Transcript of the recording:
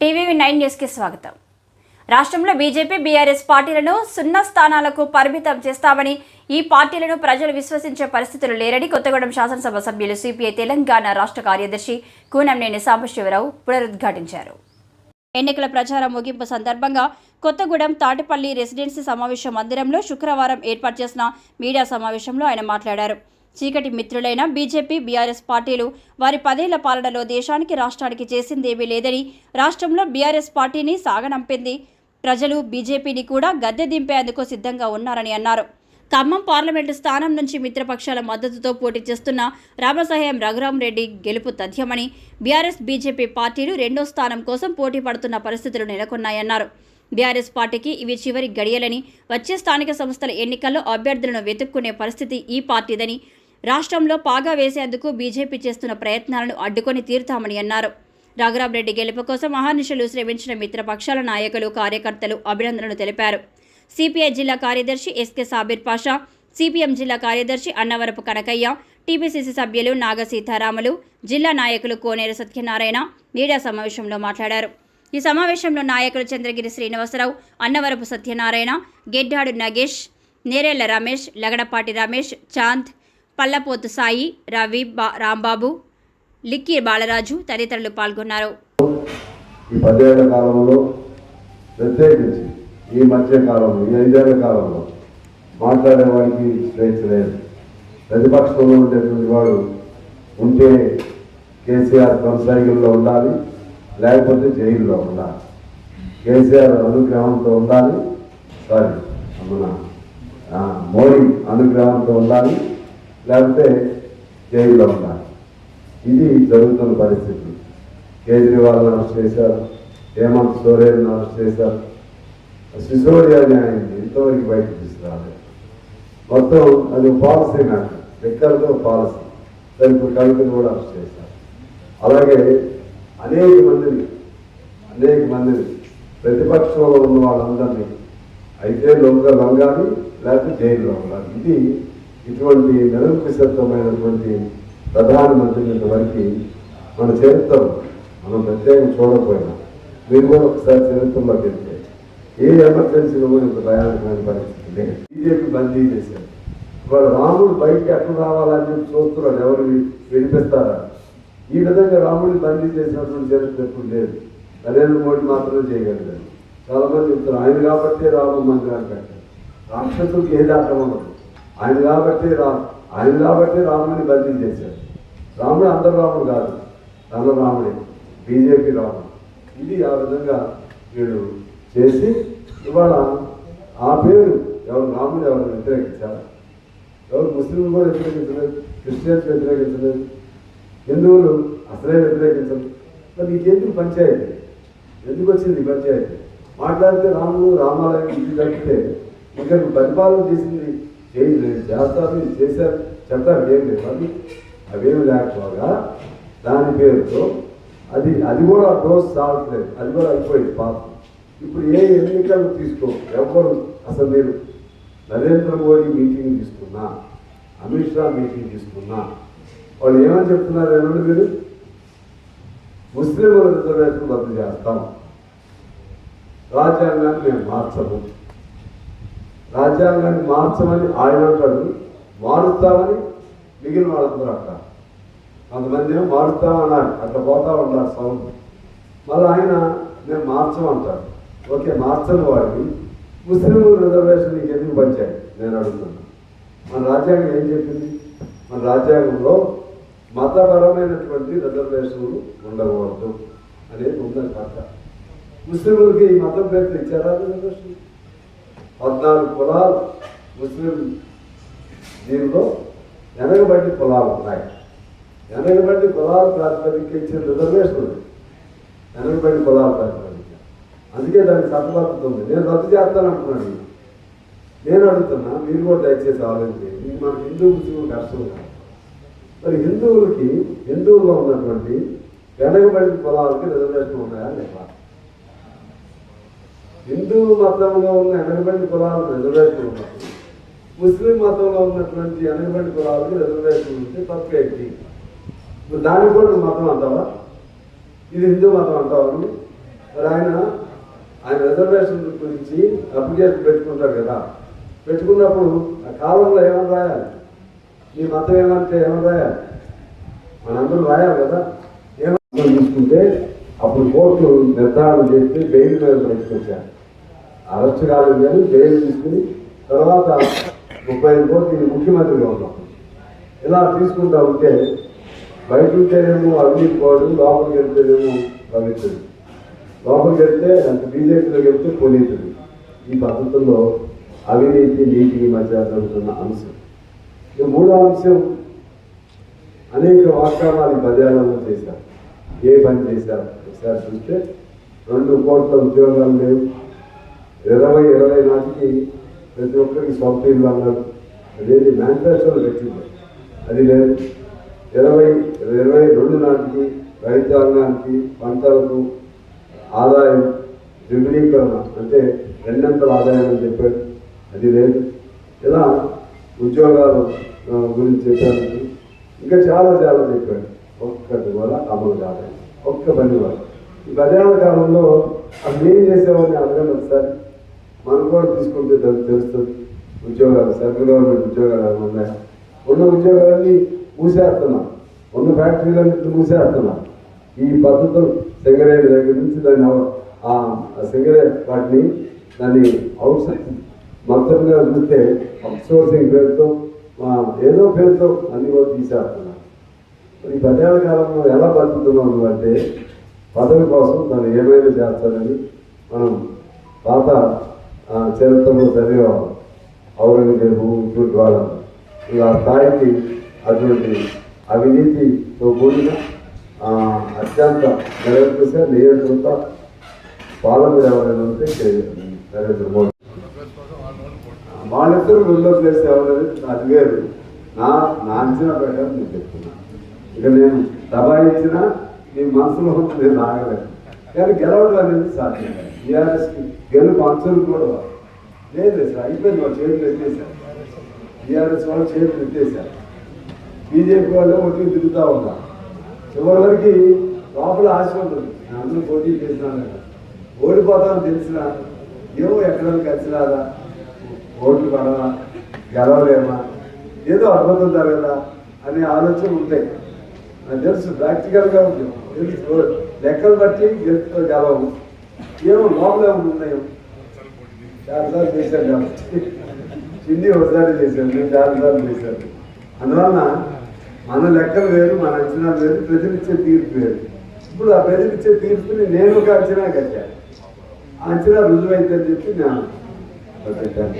TVV nine న్యూస్కి స్వాగతం. రాష్ట్రంలో బీజేపీ బీఆర్ఎస్ పార్టీలను సున్నా స్థానాలకు పరిమితం చేస్తామని ఈ పార్టీలను ప్రజలు విశ్వసించే పరిస్థితులు లేరని కొత్తగూడెం శాసనసభ సభ్యులు సిపిఐ తెలంగాణ రాష్ట్ర కార్యదర్శి కూనంనేని సాంబశివరావు పునరుద్ఘాటించారు. ఎన్నికల ప్రచారం ముగింపు సందర్భంగా కొత్తగూడెం తాటిపల్లి రెసిడెన్సీ సమావేశ మందిరంలో శుక్రవారం ఏర్పాటు చేసిన మీడియా సమావేశంలో ఆయన మాట్లాడారు. చీకటి మిత్రులైన బీజేపీ బీఆర్ఎస్ పార్టీలు వారి పదేళ్ళ పాలనలో దేశానికి రాష్ట్రానికి చేసిందేమీ లేదని రాష్ట్రంలో బీఆర్ఎస్ పార్టీని సాగనంపింది. ప్రజలు బీజేపీని కూడా గద్దె దింపేందుకు సిద్ధంగా ఉన్నారని అన్నారు. ఖమ్మం పార్లమెంటు స్థానం నుంచి మిత్రపక్షాల మద్దతుతో పోటీ చేస్తున్న రామసాయం రఘురాం రెడ్డి గెలుపు తథ్యమని బీఆర్ఎస్ బీజేపీ పార్టీలు రెండో స్థానం కోసం పోటీ పడుతున్న పరిస్థితులు నెలకొన్నాయన్నారు. బీఆర్ఎస్ పార్టీకి ఇవి చివరి గడియలని వచ్చే స్థానిక సంస్థల ఎన్నికల్లో అభ్యర్థులను వెతుక్కునే పరిస్థితి ఈ పార్టీదని రాష్ట్రంలో పాగా వేసేందుకు బీజేపీ చేస్తున్న ప్రయత్నాలను అడ్డుకొని తీరుతామని అన్నారు. రఘురాం రెడ్డి గెలుపు కోసం మహానిషులు శ్రమించిన మిత్రపక్షాల నాయకులు కార్యకర్తలు అభినందనలు తెలిపారు. సిపిఐ జిల్లా కార్యదర్శి ఎస్కే సాబిర్ పాషా సిపిఎం జిల్లా కార్యదర్శి అన్నవరపు కనకయ్య టీపీసీసీ సభ్యులు నాగ సీతారాములు జిల్లా నాయకులు కోనేరు సత్యనారాయణ మీడియా సమావేశంలో మాట్లాడారు. ఈ సమావేశంలో నాయకులు చంద్రగిరి శ్రీనివాసరావు అన్నవరపు సత్యనారాయణ గెడ్డాడు నగేష్ నేరేళ్ళ రమేష్ లగడపాటి రమేష్ చాంద్ పల్లపోతు సాయి రవి బా రాంబాబు లిక్కి బాలరాజు తదితరులు పాల్గొన్నారు. ఈ పదేళ్ళ కాలంలో ప్రత్యేకించి ఈ మధ్య కాలంలో ఈ ఐదేళ్ళ కాలంలో మాట్లాడే వాడికి స్వేచ్ఛ లేదు. ప్రతిపక్షంలో ఉండేటువంటి వాడు ఉంటే కేసీఆర్ కొనసాగిల్లో ఉండాలి లేకపోతే జైల్లో ఉండాలి. కేసీఆర్ అనుగ్రహంతో ఉండాలి సారీ మన మోడీ అనుగ్రహంతో ఉండాలి లేకపోతే జైల్లో ఉండాలి. ఇది జరుగుతున్న పరిస్థితి. కేజ్రీవాల్ అరెస్ట్ చేశారు హేమంత్ సోరేన్ అరెస్ట్ చేశారు. సిసోడియా ఆయన ఇంతవరకు బయటకు తీసుకురాలేదు. మొత్తం అది పాలసీ మ్యాటర్. ఎక్కడితో పాలసీ. సరే ఇప్పుడు కవితను కూడా అరెస్ట్ చేశారు. అలాగే అనేక మందిని అనేక మందిని ప్రతిపక్షంలో ఉన్న వాళ్ళందరినీ అయితే లొంగ లొంగాలి లేకపోతే జైల్లో ఉండాలి. ఇది ఇటువంటి నిరంకుశత్వమైనటువంటి ప్రధానమంత్రిని ఇంతవరకు మన చరిత్ర మనం ప్రత్యేకం చూడకపోయినా మీరు కూడా ఒకసారి చరిత్రలోకి వెళ్తే ఏ ఎమర్జెన్సీలో కూడా ఇంత భయానకమైన పరిస్థితి లేదు. బీజేపీ బందీ చేశారు. ఇవాళ రాముడు బయటకి ఎట్లా రావాలని చెప్పి చూస్తున్నాడు ఎవరు? వినిపిస్తారా? ఈ విధంగా రాముడిని బందీ చేసినటువంటి చరిత్ర ఎప్పుడు లేదు. నరేంద్ర మోడీ మాత్రమే చేయగలిగారు. చాలామంది చెప్తారు ఆయన కాబట్టే రామ మందిరాన్ని అంటారు రాక్షసులకు ఏది అర్థం ఉండదు. ఆయన కాబట్టి రా ఆయన కాబట్టి రాముడిని బదిలీ చేశారు రాముడు అందరు రాముడు కాదు తన రాముడే బీజేపీ రాముడు. ఇది ఆ విధంగా వీళ్ళు చేసి ఇవాళ ఆ పేరు ఎవరు రాముడు ఎవరు వ్యతిరేకించారు? ఎవరు ముస్లింలు కూడా వ్యతిరేకించలేదు క్రిస్టియన్స్ వ్యతిరేకించలేదు హిందువులు అసలే వ్యతిరేకించరు మరి నీకెందుకు పంచాయతీ? ఎందుకు వచ్చింది పంచాయతీ? మాట్లాడితే రాముడు రామాలయం ఇది తప్పితే ఇక్కడ పరిపాలన చేసింది చేయి చేస్తారు ఇది చేశారు చెప్తారు ఏం లేదు. అది అవేమి లేకపోగా దాని పేరుతో అది అది కూడా డోస్ సాగట్లేదు అది కూడా అయిపోయింది పాపం. ఇప్పుడు ఏ ఎన్నికలు తీసుకో? ఎవరు? అసలు నేను నరేంద్ర మోడీ మీటింగ్ తీసుకున్నా అమిత్ షా మీటింగ్ తీసుకున్నా వాళ్ళు ఏమని చెప్తున్నారు ఏమన్నా మీరు? ముస్లింల రిజర్వేషన్ రద్దు చేస్తాం. రాజ్యాంగాన్ని మేము మార్చము. రాజ్యాంగాన్ని మార్చమని ఆయన అంటాడు మారుస్తామని మిగిలిన వాళ్ళందరూ అంటారు. కొంతమంది ఏమో మారుస్తామన్నారు అట్లా పోతా ఉన్నారు సౌండ్. మళ్ళీ ఆయన మేము మార్చమంటాడు ఓకే మార్చని వాడిని ముస్లిం రిజర్వేషన్ నీకు ఎందుకు పంచాయి? నేను అడుగుతున్నాను మన రాజ్యాంగం ఏం చెప్పింది? మన రాజ్యాంగంలో మతపరమైనటువంటి రిజర్వేషన్లు ఉండకూడదు అనేది ఉందని పట్ట ముస్లింలకి ఈ మతం పేరు ఇచ్చారా రిజర్వేషన్? పద్నాలుగు కులాలు ముస్లిం దీనిలో వెనకబడి కులాలు ఉన్నాయి. వెనకబడి కులాల ప్రాతిపదిక ఇచ్చిన రిజర్వేషన్ ఉంది. వెనకబడి కులాల ప్రాతిపదిక అందుకే దానికి చట్టబద్ధత ఉంది. నేను రద్దు చేస్తాను అంటున్నాను నేను. అడుగుతున్నా మీరు కూడా దయచేసి ఆలోచించండి. మన హిందూ ముస్లిం కష్టం కాదు. మరి హిందువులకి హిందువుల్లో ఉన్నటువంటి వెనకబడిన కులాలకి రిజర్వేషన్ ఉన్నాయా లేదా? హిందూ మతంలో ఉన్న ఎనభై కులాలు రిజర్వేషన్ ఉన్నాయి. ముస్లిం మతంలో ఉన్నటువంటి ఎనభై కులాలకి రిజర్వేషన్ ఉంటే తప్పు ఇప్పుడు దాన్ని కూడా మతం అంటావా? ఇది హిందూ మతం అంటావా మరి ఆయన ఆయన రిజర్వేషన్ గురించి అప్లికేషన్ పెట్టుకుంటారు కదా. పెట్టుకున్నప్పుడు ఆ కాలంలో ఏమని రాయాలి? మీ మతం ఏమంటే ఏమని రాయాలి? మనందరూ రాయాలి కదా. ఏమని తీసుకుంటే అప్పుడు కోర్టు నిర్ధారణ చేస్తే బెయిల్ మీద బయటకు అరెస్ట్ కాలేదు కానీ బెయిల్ తీసుకుని తర్వాత ముప్పై ఐదు కోట్లు ముఖ్యమంత్రిగా ఉన్నాం. ఇలా తీసుకుంటా ఉంటే బయట ఉంటేనేమో అవినీతి పోవడం లోపలికి వెళ్తేనేమో పవిత్రుడు లోపలికి వెళ్తే అంత బీజేపీలోకి వెళ్తే పునీతుడు ఈ పద్ధతుల్లో అవినీతి నీతి మధ్య జరుగుతున్న అంశం. ఇక మూడో అంశం. అనేక వాగ్దానాలు అది పదేళ్ళలో చేశారు. ఏ పని చేశారు? ఒకసారి చూస్తే రెండు కోట్ల ఉద్యోగాలు లేవు. ఇరవై ఇరవై నాటికి ప్రతి ఒక్కరికి సొంత ఇల్లు అన్నారు. అదేంటి? మ్యానుఫ్యాక్చర్ పెట్టింది. అది లేదు. ఇరవై ఇరవై రెండు నాటికి రైతాంగానికి పంటలకు ఆదాయం ద్విగుణీకరణ అంటే రెండంతల ఆదాయం అని చెప్పాడు అది లేదు. ఇలా ఉద్యోగాలు గురించి చెప్పాడు ఇంకా చాలా చాలా చెప్పాడు ఒక్కటి కూడా అమలు కాలేదు ఒక్క పని కూడా ఈ పదేళ్ళ కాలంలో అసలు ఏం చేసామని అడగండి ఒకసారి మనం కూడా తీసుకుంటే తెలుస్తుంది. ఉద్యోగాలు సెంట్రల్ గవర్నమెంట్ ఉద్యోగాలు ఉన్నాయా? ఉన్న ఉద్యోగాలన్నీ మూసేస్తున్నాం. ఉన్న ఫ్యాక్టరీలన్నీ మూసేస్తున్నాం. ఈ పద్ధతులు సింగరేణి దగ్గర నుంచి దాన్ని ఆ ఆ వాటిని దాన్ని అవుట్ సైడ్ మొత్తంగా చూస్తే అవుట్సోర్సింగ్ పేరుతో ఏదో పేరుతో అన్ని కూడా తీసేస్తున్నాం ఈ పదేళ్ళ కాలంలో ఎలా బతుకుతున్నాం అంటే పదవి కోసం తను ఏమైనా చేస్తాడని మనం పాత చరిత్రలో చదివేవాళ్ళం ఔరంగజేబు ఇటువంటి వాళ్ళం ఇక ఆ స్థాయికి అటువంటి అవినీతితో కూడిన అత్యంత నిరంకుశ నియంత్రిత పాలన ఎవరైనా ఉంటే కే- నరేంద్ర మోడీ. వాళ్ళిద్దరు విల్లో ప్లేస్ ఎవరైనా అది వేరు. నా నా అంచనా ప్రకారం నేను చెప్తున్నాను. ఇక నేను దబాయించిన నీ మనసులో ఉంది నేను ఆగలేదు కానీ గెలవడం అనేది సాధ్యం టీఆర్ఎస్కి గెలుపు అంచులు కూడా లేదు సార్ అయిపోయింది వాళ్ళు చేతులు ఎత్తేసారు టీఆర్ఎస్ వాళ్ళు చేతులు ఎత్తేసారు బీజేపీ వాళ్ళు ఒకటి తిరుగుతూ ఉన్నారు. చివరి వరకు లోపల ఆశ ఉంటుంది. అందరూ పోటీ చేసినాను ఓడిపోతామని తెలిసినా ఏమో ఎక్కడ కలిసి రాదా ఓట్లు పడదా గెలవలేమా? ఏదో అద్భుతం జరగదా? అనే ఆలోచన ఉంటాయి. నాకు తెలుసు ప్రాక్టికల్గా ఉంది. తెలుసు లెక్కలు బట్టి గెలుపుతో గెలవు ఏమో లోపల ఉన్నాయో చాలాసార్లు చేశాను కాబట్టి. చిన్ని ఒకసారి చేశాను నేను చాలాసార్లు చేశాను. అందువలన మన లెక్కలు వేరు మన అంచనాలు వేరు ప్రజలిచ్చే తీర్పు వేరు. ఇప్పుడు ఆ ప్రజలిచ్చే తీర్పుని నేను ఒక అంచనా కట్టాను. ఆ అంచనా రుజువైతే అని చెప్పి నేను పెట్టాను